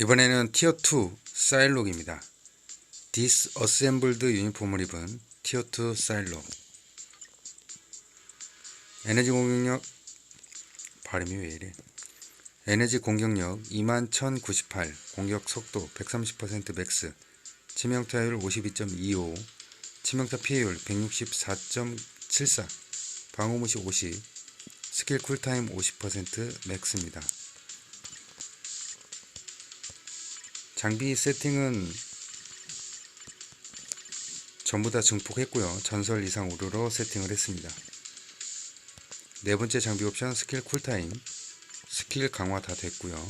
이번에는 티어2 사일록입니다. 디스어셈블드 유니폼을 입은 티어2 사일록 에너지 공격력 발음이 왜 이래 에너지 공격력 21,098 공격 속도 130% 맥스 치명타율 52.25 치명타 피해율 164.74 방어무시 50 스킬 쿨타임 50% 맥스입니다. 장비 세팅은 전부 다 증폭했고요. 전설 이상 우르로 세팅을 했습니다. 네 번째 장비 옵션 스킬 쿨타임 스킬 강화 다 됐고요.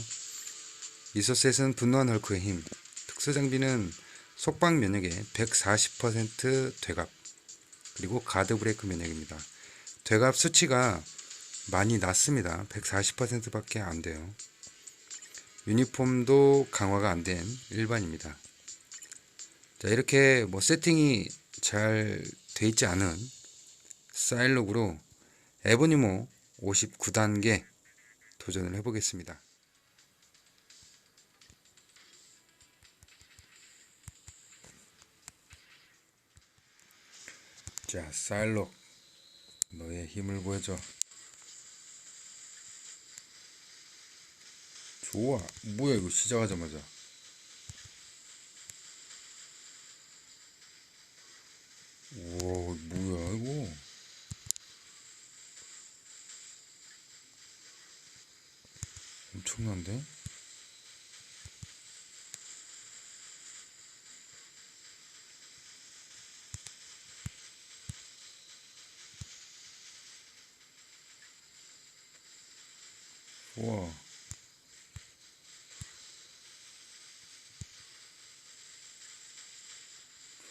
이소셋은 분노한 헐크의 힘 특수 장비는 속박 면역의 140% 되갑 그리고 가드 브레이크 면역입니다. 되갑 수치가 많이 낮습니다. 140% 밖에 안 돼요. 유니폼도 강화가 안 된 일반입니다. 자, 이렇게 뭐 세팅이 잘 돼 있지 않은 사일록으로 에보니모 59단계 도전을 해보겠습니다. 자, 사일록 너의 힘을 보여줘. 좋아. 뭐야 이거 시작하자마자. 우와 뭐야 이거. 엄청난데? 우와.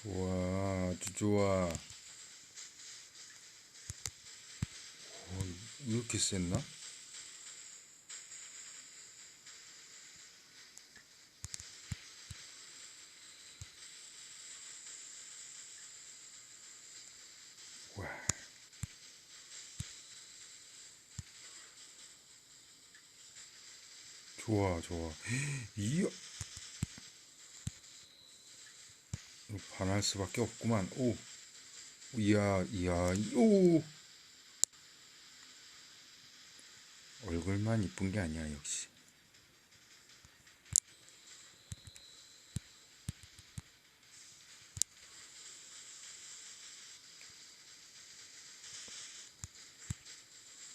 좋아, 아주 좋아. 어, 이렇게? 와. 좋아, 좋아. 이야. 이거 반할 수밖에 없구만. 오. 이야, 이야, 오. 얼굴만 이쁜 게 아니야, 역시.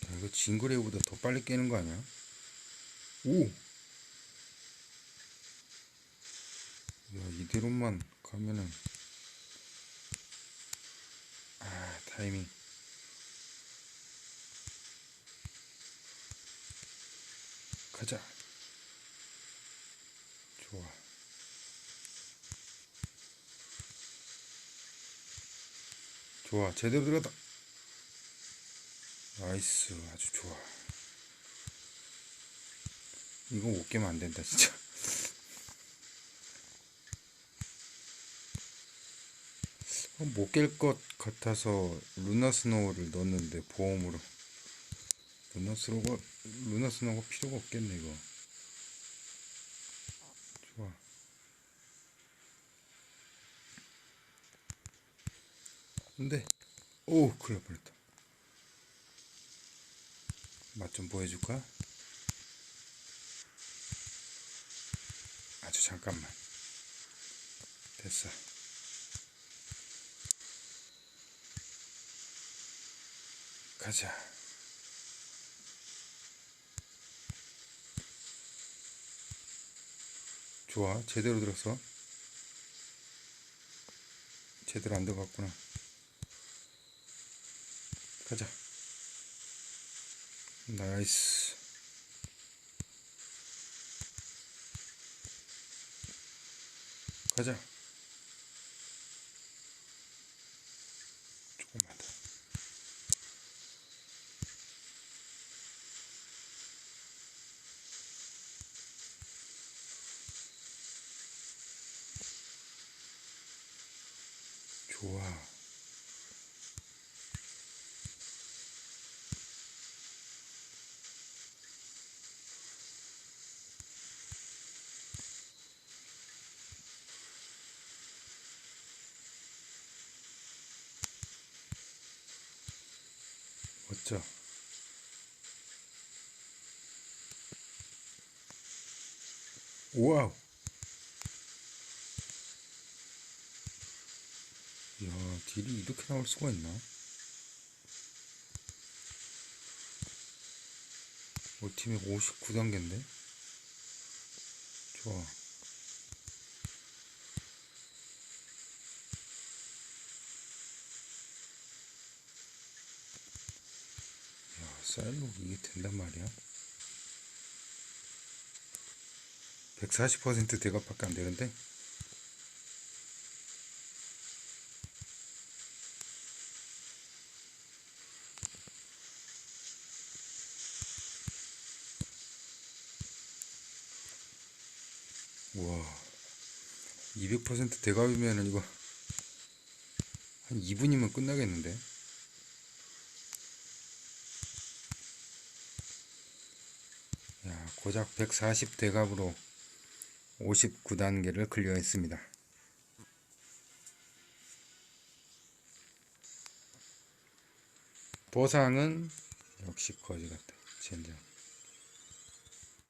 야, 이거 진거래보다 더 빨리 깨는 거 아니야? 오! 야, 이대로만 가면은 아, 타이밍. 가자. 좋아. 좋아, 제대로 들어갔다. 나이스, 아주 좋아. 이거 못 깨면 안 된다, 진짜. 어, 못 깰 것 같아서 루나 스노우를 넣었는데 보험으로. 루나 스노우가 루나 스노우가 필요가 없겠네 이거. 좋아. 근데 오 큰일 날 뻔했다. 맛 좀 보여줄까? 아주 잠깐만. 됐어 가자. 좋아, 제대로 들었어. 제대로 안 들어갔구나. 가자. 나이스. 가자. 그렇죠. 와우. 야, 딜이 이렇게 나올 수가 있나? 어, 올 팀이 59단계인데? 좋아. 쌀로 이게 된단 말이야? 140% 대갑밖에 안 되는데? 와, 200% 대갑이면은 이거 한 2분이면 끝나겠는데? 야, 고작 140 대갑으로 59단계를 클리어했습니다. 보상은 역시 거지 같다. 젠장.